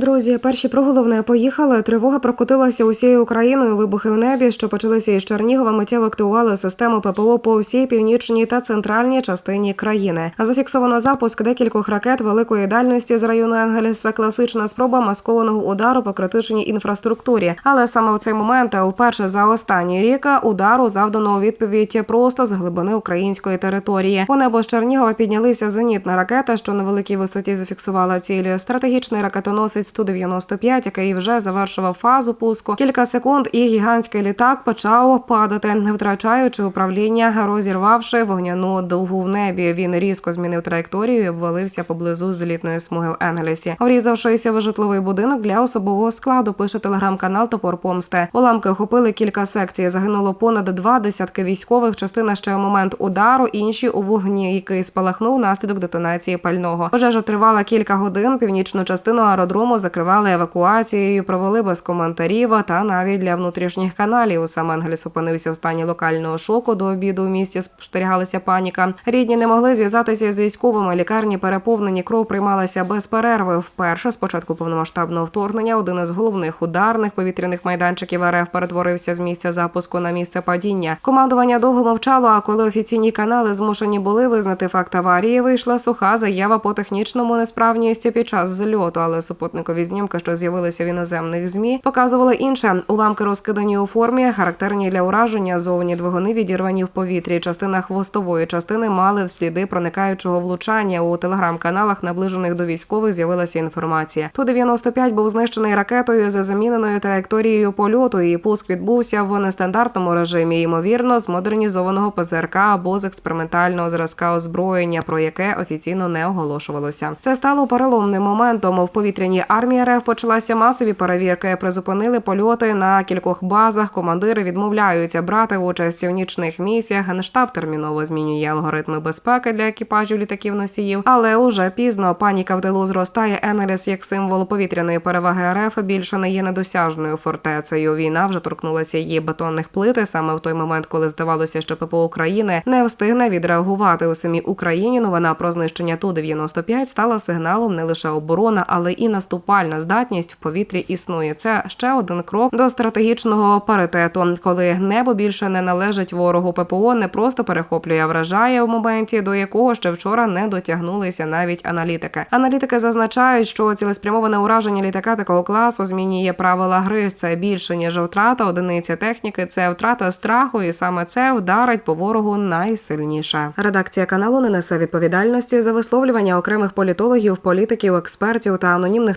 Друзі, перші про головне поїхали. Тривога прокотилася усією Україною. Вибухи в небі, що почалися із Чернігова, миттєво активували систему ППО по всій північній та центральній частині країни. Зафіксовано запуск декількох ракет великої дальності з району Енгельса. Класична спроба маскованого удару по критичній інфраструктурі. Але саме в цей момент, вперше за останній рік, удару завдано у відповідь просто з глибини української території. У небо з Чернігова піднялися зенітна ракета, що на великій висоті зафіксувала ціль. Стратегічний ракетоносець Ту-95, який вже завершував фазу пуску. Кілька секунд, і гігантський літак почав падати, втрачаючи управління, розірвавши вогняну дугу в небі. Він різко змінив траєкторію і обвалився поблизу злітної смуги в Енгелісі, врізавшися в житловий будинок для особового складу. Пише телеграм-канал Топор Помсти. Уламки охопили кілька секцій. Загинуло понад два десятки військових. Частина ще у момент удару, інші у вогні, який спалахнув наслідок детонації пального. Пожежа тривала кілька годин. Північну частину аеродрому закривали евакуацією, провели без коментарів та навіть для внутрішніх каналів. Сам Енгельс опинився в стані локального шоку. До обіду в місті спостерігалася паніка. Рідні не могли зв'язатися з військовими. Лікарні переповнені кров приймалася без перерви. Вперше з початку повномасштабного вторгнення один із головних ударних повітряних майданчиків РФ перетворився з місця запуску на місце падіння. Командування довго мовчало. А коли офіційні канали змушені були визнати факт аварії, вийшла суха заява по технічному несправності під час зльоту, але супутникові знімки, що з'явилися в іноземних змі, показували інше. Уламки розкидані у формі, характерні для ураження. Зовні двигуни відірвані в повітрі. Частина хвостової частини мали сліди проникаючого влучання. У телеграм-каналах, наближених до військових, з'явилася інформація. Ту 95 був знищений ракетою за заміненою траєкторією польоту. і пуск відбувся в нестандартному режимі, ймовірно, з модернізованого ПЗРК або з експериментального зразка озброєння, про яке офіційно не оголошувалося. Це стало переломним моментом. В повітряній армії РФ почалася масові перевірки. Призупинили польоти на кількох базах. Командири відмовляються брати участь у нічних місіях. Генштаб терміново змінює алгоритми безпеки для екіпажів літаків носіїв. Але уже пізно паніка в тилу зростає. Енеліс як символ повітряної переваги РФ більше не є недосяжною фортецею. Війна вже торкнулася її бетонних плит. Саме в той момент, коли здавалося, що ППО України не встигне відреагувати у самій Україні. Новина про знищення ту 95 стала сигналом не лише оборона, але і наступальна здатність в повітрі існує. Це ще один крок до стратегічного паритету, коли небо більше не належить ворогу. ППО не просто перехоплює, а вражає в моменті, до якого ще вчора не дотягнулися навіть аналітики. Аналітики зазначають, що цілеспрямоване ураження літака такого класу змінює правила гри. Це більше ніж втрата одиниці техніки. Це втрата страху, і саме це вдарить по ворогу найсильніше. Редакція каналу не несе відповідальності за висловлювання окремих політологів, політиків, експертів та анонімних